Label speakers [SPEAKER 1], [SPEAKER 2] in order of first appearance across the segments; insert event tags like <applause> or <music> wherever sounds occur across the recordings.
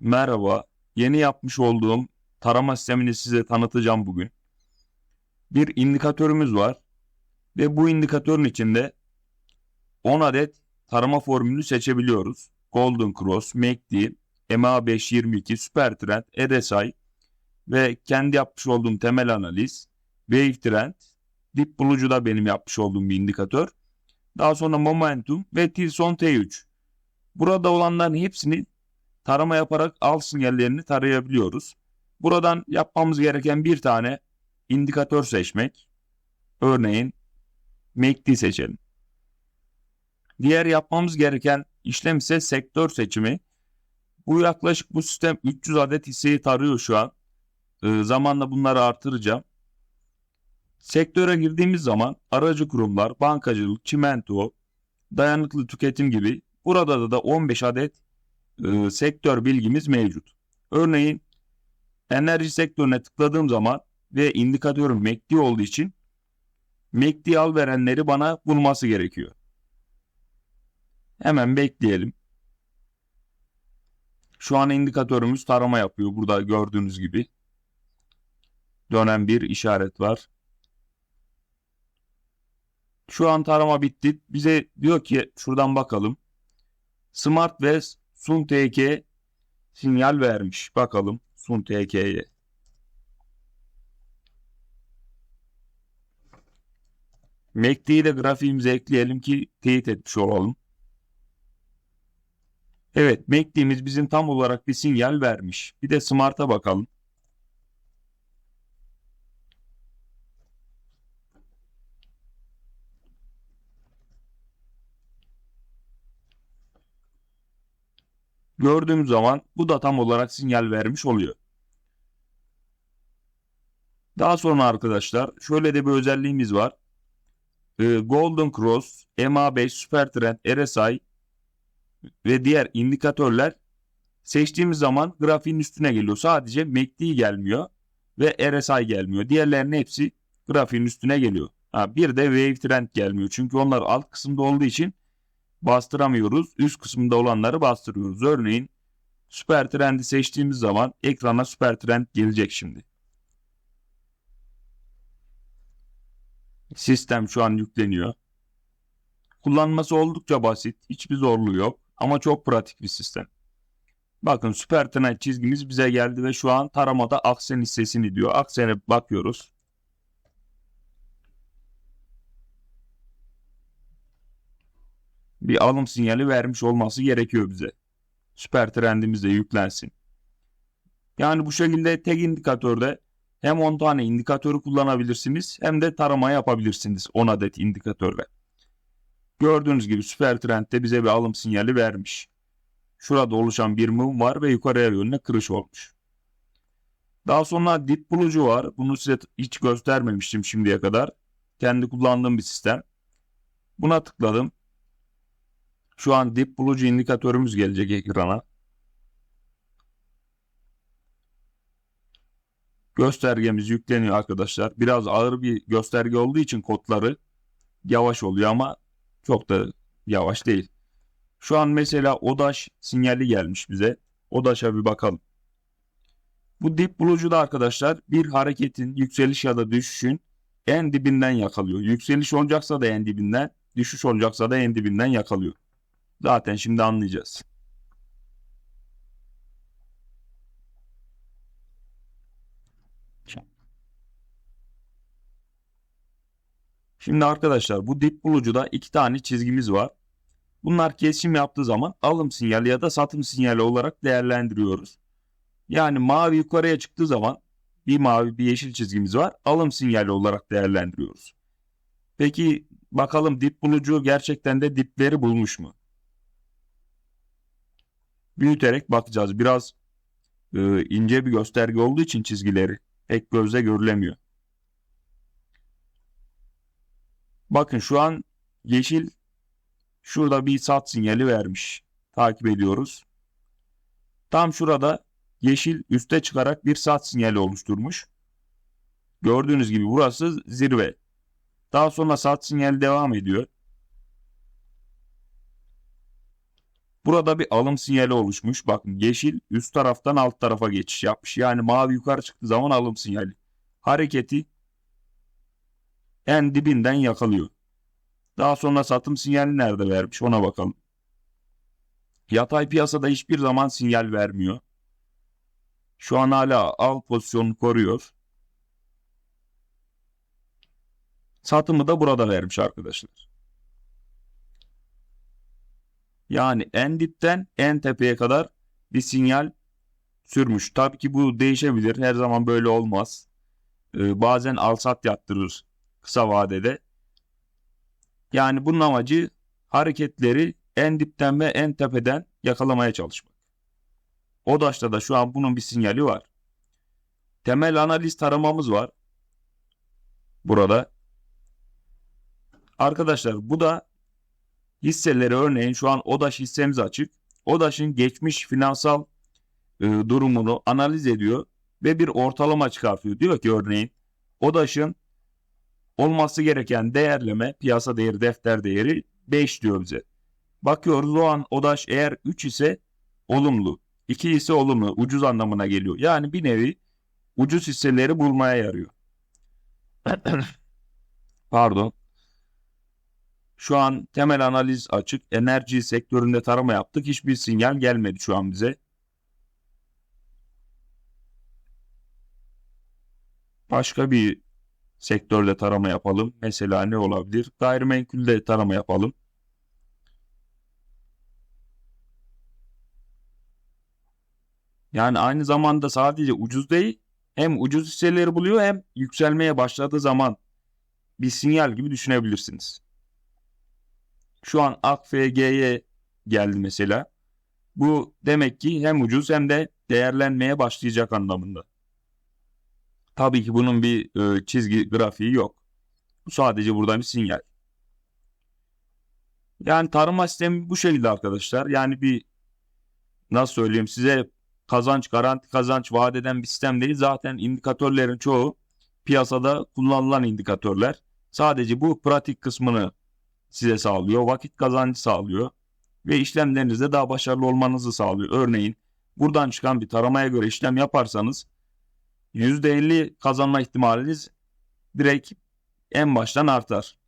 [SPEAKER 1] Merhaba, yeni yapmış olduğum tarama sistemini size tanıtacağım bugün. Bir indikatörümüz var ve bu indikatörün içinde 10 adet tarama formülünü seçebiliyoruz. Golden Cross, MACD, MA522, Supertrend, RSI ve kendi yapmış olduğum temel analiz, Wave Trend, dip bulucu da benim yapmış olduğum bir indikatör. Daha sonra Momentum ve Tilson T3. Burada olanların hepsini tarama yaparak al sinyallerini tarayabiliyoruz. Buradan yapmamız gereken bir tane indikatör seçmek. Örneğin MACD seçelim. Diğer yapmamız gereken işlem ise sektör seçimi. Bu yaklaşık bu sistem 300 adet hisseyi tarıyor şu an. Ee, zamanla bunları artıracağım. Sektöre girdiğimiz zaman aracı kurumlar, bankacılık, çimento, dayanıklı tüketim gibi burada da 15 adet e, sektör bilgimiz mevcut. Örneğin enerji sektörüne tıkladığım zaman ve indikatörüm MACD olduğu için MACD al verenleri bana bulması gerekiyor. Hemen bekleyelim. Şu an indikatörümüz tarama yapıyor. Burada gördüğünüz gibi. Dönen bir işaret var. Şu an tarama bitti. Bize diyor ki şuradan bakalım. Smart ve Sun TK sinyal vermiş. Bakalım Sun TK'ye. De grafiğimize ekleyelim ki teyit etmiş olalım. Evet MACD'miz bizim tam olarak bir sinyal vermiş. Bir de Smart'a bakalım. Gördüğümüz zaman bu da tam olarak sinyal vermiş oluyor. Daha sonra arkadaşlar şöyle de bir özelliğimiz var. Ee, Golden Cross, MA5, Supertrend, RSI ve diğer indikatörler seçtiğimiz zaman grafiğin üstüne geliyor. Sadece MACD gelmiyor ve RSI gelmiyor. Diğerlerinin hepsi grafiğin üstüne geliyor. Ha, bir de Wave Trend gelmiyor. Çünkü onlar alt kısımda olduğu için bastıramıyoruz. Üst kısmında olanları bastırıyoruz. Örneğin süper trendi seçtiğimiz zaman ekrana süper trend gelecek şimdi. Sistem şu an yükleniyor. Kullanması oldukça basit. Hiçbir zorluğu yok. Ama çok pratik bir sistem. Bakın süper trend çizgimiz bize geldi ve şu an taramada aksen hissesini diyor. Aksene bakıyoruz. Bir alım sinyali vermiş olması gerekiyor bize. Süper trendimiz de yüklensin. Yani bu şekilde tek indikatörde hem 10 tane indikatörü kullanabilirsiniz hem de tarama yapabilirsiniz 10 adet indikatörle. Gördüğünüz gibi süper trendde bize bir alım sinyali vermiş. Şurada oluşan bir mum var ve yukarıya yönüne kırış olmuş. Daha sonra dip bulucu var. Bunu size hiç göstermemiştim şimdiye kadar. Kendi kullandığım bir sistem. Buna tıkladım. Şu an dip bulucu indikatörümüz gelecek ekrana. Göstergemiz yükleniyor arkadaşlar. Biraz ağır bir gösterge olduğu için kodları yavaş oluyor ama çok da yavaş değil. Şu an mesela ODAŞ sinyali gelmiş bize. ODAŞ'a bir bakalım. Bu dip bulucu da arkadaşlar bir hareketin yükseliş ya da düşüşün en dibinden yakalıyor. Yükseliş olacaksa da en dibinden, düşüş olacaksa da en dibinden yakalıyor. Zaten şimdi anlayacağız. Şimdi arkadaşlar bu dip bulucuda iki tane çizgimiz var. Bunlar kesişim yaptığı zaman alım sinyali ya da satım sinyali olarak değerlendiriyoruz. Yani mavi yukarıya çıktığı zaman bir mavi bir yeşil çizgimiz var. Alım sinyali olarak değerlendiriyoruz. Peki bakalım dip bulucu gerçekten de dipleri bulmuş mu? Büyüterek bakacağız. Biraz e, ince bir gösterge olduğu için çizgileri pek gözle görülemiyor. Bakın şu an yeşil şurada bir sat sinyali vermiş. Takip ediyoruz. Tam şurada yeşil üste çıkarak bir sat sinyali oluşturmuş. Gördüğünüz gibi burası zirve. Daha sonra sat sinyali devam ediyor. Burada bir alım sinyali oluşmuş. Bakın yeşil üst taraftan alt tarafa geçiş yapmış. Yani mavi yukarı çıktığı zaman alım sinyali. Hareketi en dibinden yakalıyor. Daha sonra satım sinyali nerede vermiş ona bakalım. Yatay piyasada hiçbir zaman sinyal vermiyor. Şu an hala al pozisyonunu koruyor. Satımı da burada vermiş arkadaşlar. Yani en dipten en tepeye kadar bir sinyal sürmüş. Tabii ki bu değişebilir. Her zaman böyle olmaz. Ee, bazen al sat yaptırır kısa vadede. Yani bunun amacı hareketleri en dipten ve en tepeden yakalamaya çalışmak. ODAŞ'ta da şu an bunun bir sinyali var. Temel analiz taramamız var. Burada. Arkadaşlar bu da hisseleri örneğin şu an ODAŞ hissemiz açık. ODAŞ'ın geçmiş finansal e, durumunu analiz ediyor ve bir ortalama çıkartıyor. Diyor ki örneğin ODAŞ'ın olması gereken değerleme piyasa değeri defter değeri 5 diyor bize. Bakıyoruz o an ODAŞ eğer 3 ise olumlu. 2 ise olumlu. Ucuz anlamına geliyor. Yani bir nevi ucuz hisseleri bulmaya yarıyor. <clears throat> Pardon. Şu an temel analiz açık. Enerji sektöründe tarama yaptık. Hiçbir sinyal gelmedi şu an bize. Başka bir sektörde tarama yapalım. Mesela ne olabilir? Gayrimenkulde tarama yapalım. Yani aynı zamanda sadece ucuz değil, hem ucuz hisseleri buluyor hem yükselmeye başladığı zaman bir sinyal gibi düşünebilirsiniz. Şu an AKFG'ye geldi mesela. Bu demek ki hem ucuz hem de değerlenmeye başlayacak anlamında. Tabii ki bunun bir e, çizgi grafiği yok. Bu sadece burada bir sinyal. Yani tarım sistemi bu şekilde arkadaşlar. Yani bir nasıl söyleyeyim size kazanç garanti kazanç vaat eden bir sistem değil. Zaten indikatörlerin çoğu piyasada kullanılan indikatörler. Sadece bu pratik kısmını size sağlıyor. Vakit kazancı sağlıyor. Ve işlemlerinizde daha başarılı olmanızı sağlıyor. Örneğin buradan çıkan bir taramaya göre işlem yaparsanız %50 kazanma ihtimaliniz direkt en baştan artar.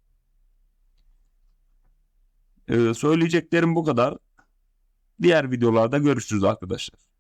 [SPEAKER 1] Ee, söyleyeceklerim bu kadar. Diğer videolarda görüşürüz arkadaşlar.